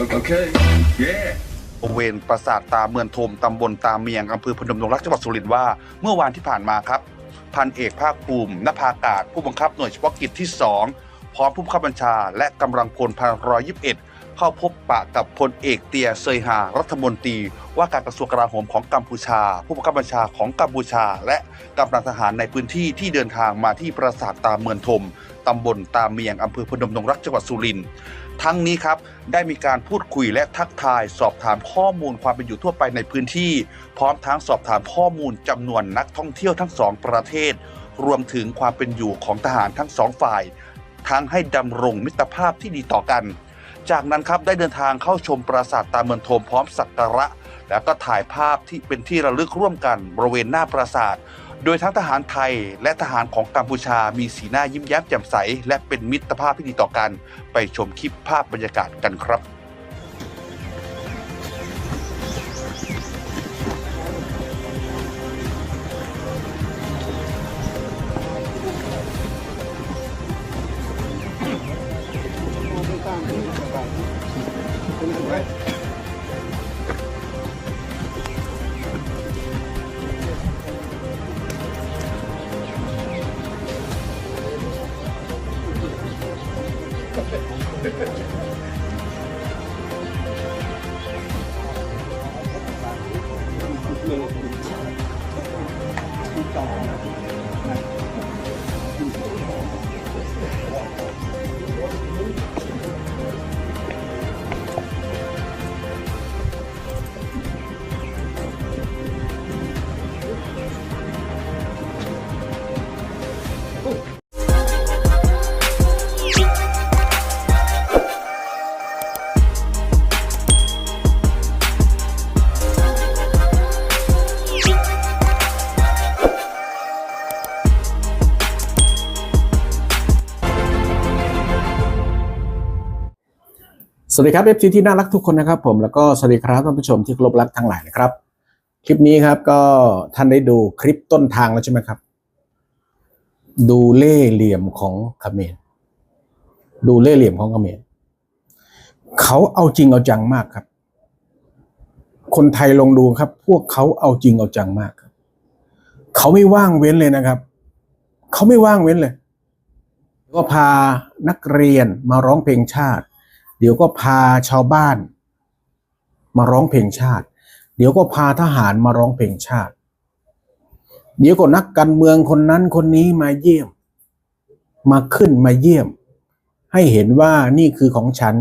Okay. Yeah. บริเวณปราสาทตาเมืองทมตำบลตาเมียงอำเภอพนมดงรักจังหวัดสุรินทร์ว่า เมื่อวานที่ผ่านมาครับ พันเอกภาคภูมินภากาศ ผู้บังคับหน่วยเฉพาะกิจที่ 2 พร้อมผู้บังคับบัญชา และกำลังพลพันร้อยยิบเอ็ดเข้าพบปะกับพลเอกเตียเซยฮารัฐมนตรี ว่าการกระทรวงกลาโหมของกัมพูชา ผู้บังคับบัญชาของกัมพูชา และกำลังทหารในพื้นที่ที่เดินทางมาที่ปราสาทตาเมืองทมตำบลตาเมียงอำเภอพนมดงรักจังหวัดสุรินทร์ ทั้งนี้ครับได้มีการพูดคุยและทักทายสอบถามข้อมูลความเป็นอยู่ทั่วไปในพื้นที่ พร้อมทั้งสอบถามข้อมูลจำนวนนักท่องเที่ยวทั้งสองประเทศ รวมถึงความเป็นอยู่ของทหารทั้งสองฝ่าย ทั้งให้ดำรงมิตรภาพที่ดีต่อกัน จากนั้นครับได้เดินทางเข้าชมปราสาทตาเมืองโทมพร้อมสักการะ แล้วก็ถ่ายภาพที่เป็นที่ระลึกร่วมกันบริเวณหน้าปราสาท โดยทั้งทหารไทยและทหารของกัมพูชามีสีหน้ายิ้มแย้มแจ่มใส และเป็นมิตรภาพที่ดีต่อกัน ไปชมคลิปภาพบรรยากาศกันครับ สวัสดีครับเอฟซีที่น่ารักทุกคนนะครับผมแล้วก็สวัสดีครับท่านผู้ชมที่เคารพรักทั้งหลายนะครับ คลิปนี้ครับก็ท่านได้ดูคลิปต้นทางแล้วใช่ไหมครับ ดูเล่เหลี่ยมของเขมรดูเล่เหลี่ยมของเขมรเขาเอาจริงเอาจังมากครับ คนไทยลองดูครับ พวกเขาเอาจริงเอาจังมากครับเขาไม่ว่างเว้นเลยนะครับเขาไม่ว่างเว้นเลย ก็พานักเรียนมาร้องเพลงชาติ เดี๋ยวก็พาชาวบ้าน มาร้องเพลงชาติ เดี๋ยวก็พาทหารมาร้องเพลงชาติ เดี๋ยวก็นักการเมืองคนนั้นคนนี้มาเยี่ยม มาขึ้นมาเยี่ยม ให้เห็นว่านี่คือของฉัน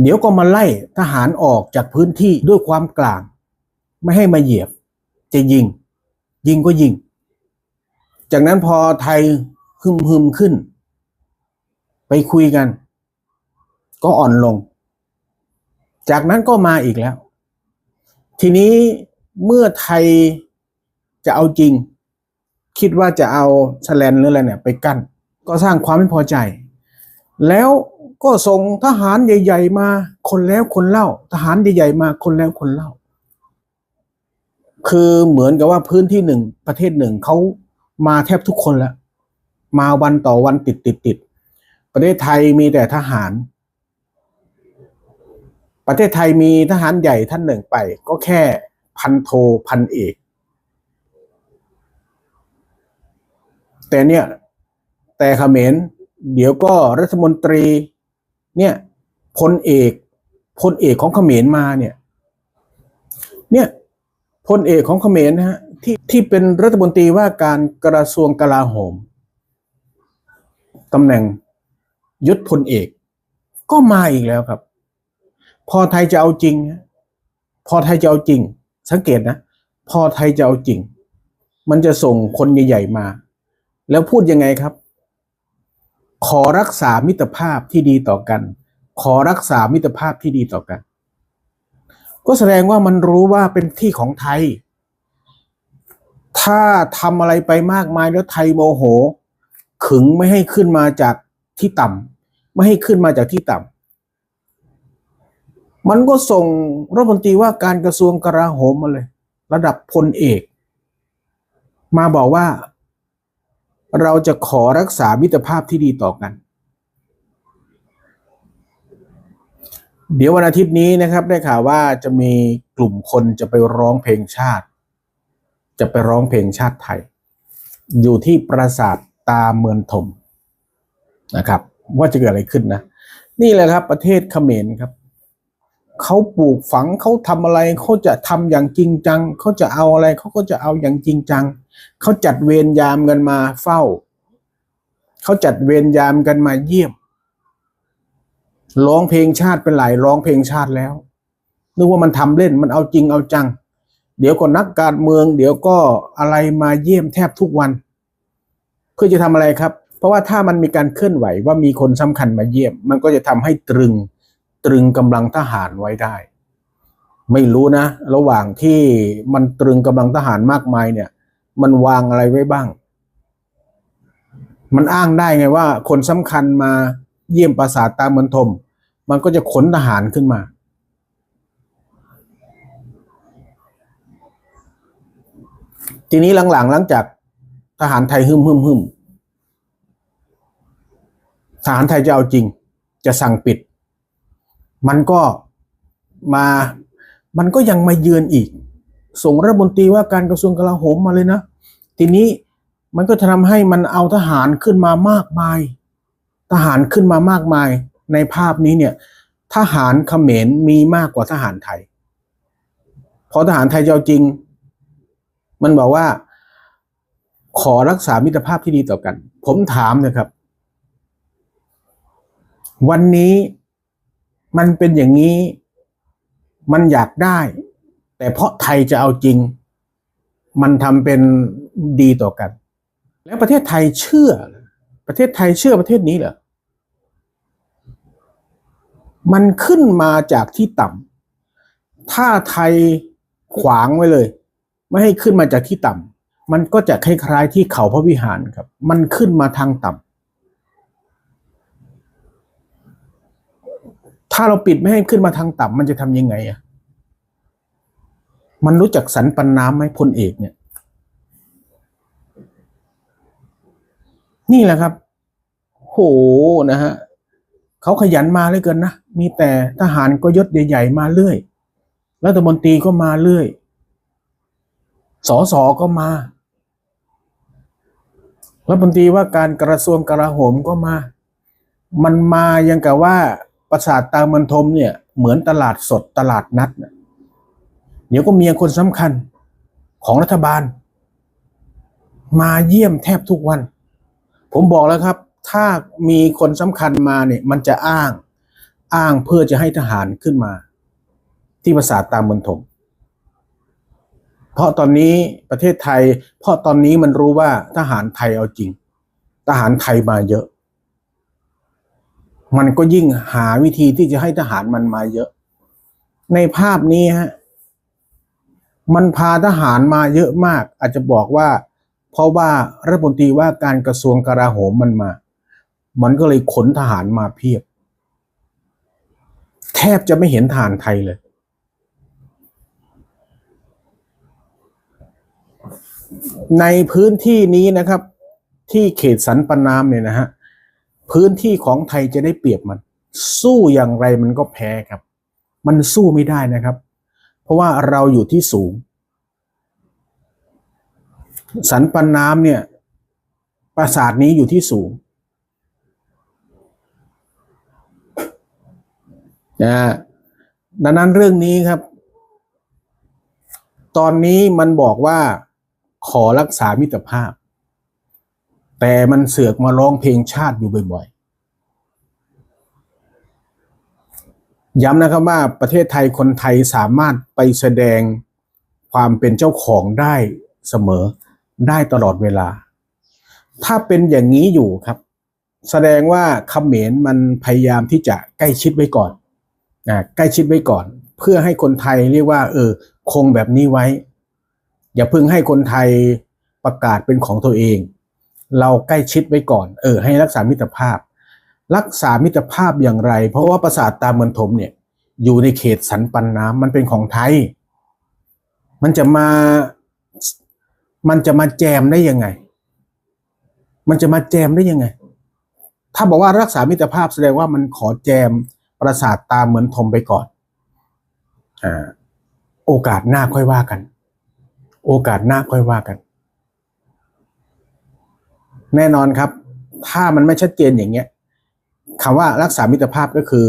เดี๋ยวก็มาไล่ทหารออกจากพื้นที่ด้วยความกลาง ไม่ให้มาเหยียบ จะยิง ยิงก็ยิง จากนั้นพอไทยฮึมฮึมขึ้น ไปคุยกัน ก็อ่อนลง จากนั้นก็มาอีกแล้ว ทีนี้เมื่อไทยจะเอาจริง คิดว่าจะเอาแฉลนหรืออะไรเนี่ย ไปกั้น ก็สร้างความไม่พอใจ แล้วก็ส่งทหารใหญ่ ๆ มาคนแล้วคนเล่า ทหารใหญ่ ๆ มาคนแล้วคนเล่า คือเหมือนกับว่าพื้นที่หนึ่งประเทศหนึ่งเขามาแทบทุกคนแล้ว มาวันต่อวันติดติดติด ประเทศไทยมีแต่ทหาร ประเทศไทยมีทหารใหญ่ท่านหนึ่งไป ก็แค่พันโทพันเอก แต่เนี่ย แต่เขมรเดี๋ยวก็รัฐมนตรี เนี่ยพลเอกพลเอกของเขมรมาเนี่ย เนี่ยพลเอกของเขมรนะฮะที่ที่เป็นรัฐมนตรีว่าการกระทรวงกลาโหมตำแหน่ง ยศพลเอก ก็มาอีกแล้วครับ พอไทยจะเอาจริง พอไทยจะเอาจริง สังเกตนะ พอไทยจะเอาจริง มันจะส่งคนใหญ่ๆมา แล้วพูดยังไงครับ ขอรักษามิตรภาพที่ดีต่อกัน ขอรักษามิตรภาพที่ดีต่อกัน ก็แสดงว่ามันรู้ว่าเป็นที่ของไทย ถ้าทำอะไรไปมากมายแล้วไทยโมโห ขึงไม่ให้ขึ้นมาจากที่ต่ำ ไม่ให้ขึ้นมาจากที่ต่ำมันก็ส่งรัฐมนตรีว่าการกระทรวงกลาโหมมาเลย ระดับพลเอก มาบอกว่า เราจะขอรักษามิตรภาพที่ดีต่อกัน เดี๋ยววันอาทิตย์นี้นะครับได้ข่าวว่าจะมีกลุ่มคนจะไปร้องเพลงชาติ จะไปร้องเพลงชาติไทย อยู่ที่ปราสาทตาเมืองถมนะครับ ว่าจะเกิดอะไรขึ้นนะ นี่แหละครับ ประเทศเขมรครับเขาปลูกฝังเขาทำอะไรเขาจะทำอย่างจริงจังเขาจะเอาอะไรเขาก็จะเอาอย่างจริงจังเขาจัดเวรยามกันมาเฝ้าเขาจัดเวรยามกันมาเยี่ยมร้องเพลงชาติเป็นหลายร้องเพลงชาติแล้วนึกว่ามันทำเล่นมันเอาจริงเอาจัง เดี๋ยวก็นักการเมือง เดี๋ยวก็อะไรมาเยี่ยมแทบทุกวัน เพื่อจะทำอะไรครับ เพราะว่าถ้ามันมีการเคลื่อนไหวว่ามีคนสำคัญมาเยี่ยม มันก็จะทำให้ตรึงตรึงกำลังทหารไว้ได้ ไม่รู้นะ ระหว่างที่มันตรึงกำลังทหารมากมายเนี่ย มันวางอะไรไว้บ้าง มันอ้างได้ไงว่า คนสำคัญมาเยี่ยมปราสาทตาเมืองทม มันก็จะขนทหารขึ้นมาทีนี้หลังๆหลังจากทหารไทยฮึมฮึมฮึม ทหารไทยจะเอาจริง จะสั่งปิด มันก็มา มันก็ยังมาเยือนอีก ส่งรัฐมนตรีว่าการกระทรวงกลาโหมมาเลยนะ ทีนี้มันก็จะทำให้มันเอาทหารขึ้นมามากมาย ทหารขึ้นมามากมาย ในภาพนี้เนี่ย ทหารเขมรมีมากกว่าทหารไทย พอทหารไทยจะเอาจริง มันบอกว่า ขอรักษามิตรภาพที่ดีต่อกัน ผมถามนะครับ วันนี้มันเป็นอย่างนี้ มันอยากได้ แต่เพราะไทยจะเอาจริง มันทำเป็นดีต่อกัน แล้วประเทศไทยเชื่อ ประเทศไทยเชื่อประเทศนี้เหรอมันขึ้นมาจากที่ต่ำถ้าไทยขวางไว้เลย ไม่ให้ขึ้นมาจากที่ต่ำมันก็จะคล้ายๆที่เขาพระวิหารครับ มันขึ้นมาทางต่ำาเราปิดไม่ให้ขึ้นมาทางต่ำมันจะทำยังไงอะ มันรู้จักสรรปันน้ำไหมพลเอกเนี่ย นี่แหละครับ โหนะฮะเขาขยันมาเลยเกินนะ มีแต่ทหารก็ยศใหญ่ๆมาเรื่อย รัฐมนตรีก็มาเรื่อย สอสอก็มา รัฐมนตรีว่าการกระทรวงกลาโหมก็มา มันมายังกับว่า ปราสาทตามันทมเนี่ยเหมือนตลาดสดตลาดนัดน่ะเดี๋ยวก็มีคนสำคัญของรัฐบาล มาเยี่ยมแทบทุกวัน ผมบอกแล้วครับ ถ้ามีคนสำคัญมาเนี่ยมันจะอ้างอ้างเพื่อจะให้ทหารขึ้นมา ที่ปราสาทตามบนถมเพราะตอนนี้ประเทศไทย เพราะตอนนี้มันรู้ว่าทหารไทยเอาจริง ทหารไทยมาเยอะ มันก็ยิ่งหาวิธีที่จะให้ทหารมันมาเยอะ ในภาพนี้ฮะมันพาทหารมาเยอะมาก อาจจะบอกว่า เพราะว่ารัฐมนตรีว่าการกระทรวงกลาโหมมันมา มันก็เลยขนทหารมาเพียบ แทบจะไม่เห็นทหารไทยเลย ในพื้นที่นี้นะครับ ที่เขตสันปนามเนี่ยนะฮะ พื้นที่ของไทยจะได้เปรียบมัน สู้อย่างไรมันก็แพ้ครับ มันสู้ไม่ได้นะครับ เพราะว่าเราอยู่ที่สูง สันปันน้ำเนี่ย ปราสาทนี้อยู่ที่สูงนะดังนั้นเรื่องนี้ครับ ตอนนี้มันบอกว่าขอรักษามิตรภาพ แต่มันเสือกมาร้องเพลงชาติอยู่บ่อยๆ ย้ำนะครับว่าประเทศไทยคนไทยสามารถไปแสดงความเป็นเจ้าของได้เสมอได้ตลอดเวลา ถ้าเป็นอย่างนี้อยู่ครับ แสดงว่าเขมรมันพยายามที่จะใกล้ชิดไว้ก่อนนะใกล้ชิดไว้ก่อน เพื่อให้คนไทยเรียกว่า เออ คงแบบนี้ไว้ อย่าเพิ่งให้คนไทยประกาศเป็นของตัวเอง เราใกล้ชิดไว้ก่อน เออ ให้รักษามิตรภาพ รักษามิตรภาพอย่างไร เพราะว่าปราสาทตาเมืองถมเนี่ยอยู่ในเขตสันปันน้ำมันเป็นของไทย มันจะมา มันจะมาแจมได้ยังไง มันจะมาแจมได้ยังไง ถ้าบอกว่ารักษามิตรภาพแสดงว่ามันขอแจมประสาทตาเหมือนทมไปก่อนอ่าโอกาสหน้าค่อยว่ากัน โอกาสหน้าค่อยว่ากัน แน่นอนครับ ถ้ามันไม่ชัดเจนอย่างเงี้ยคำว่ารักษามิตรภาพก็คือ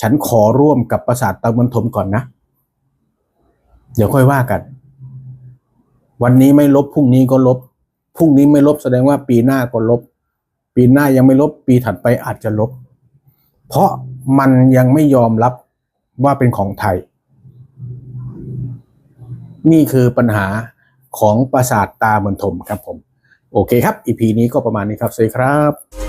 ฉันขอร่วมกับประสาทตาเหมือนทมก่อนนะ เดี๋ยวค่อยว่ากัน วันนี้ไม่ลบพรุ่งนี้ก็ลบพรุ่งนี้ไม่ลบแสดงว่าปีหน้าก็ลบ ปีหน้ายังไม่ลบ ปีถัดไปอาจจะลบ เพราะมันยังไม่ยอมรับว่าเป็นของไทย นี่คือปัญหาของประสาทตาเหมือนถมครับผม โอเคครับอีพีนี้ก็ประมาณนี้ครับ สวัสดีครับ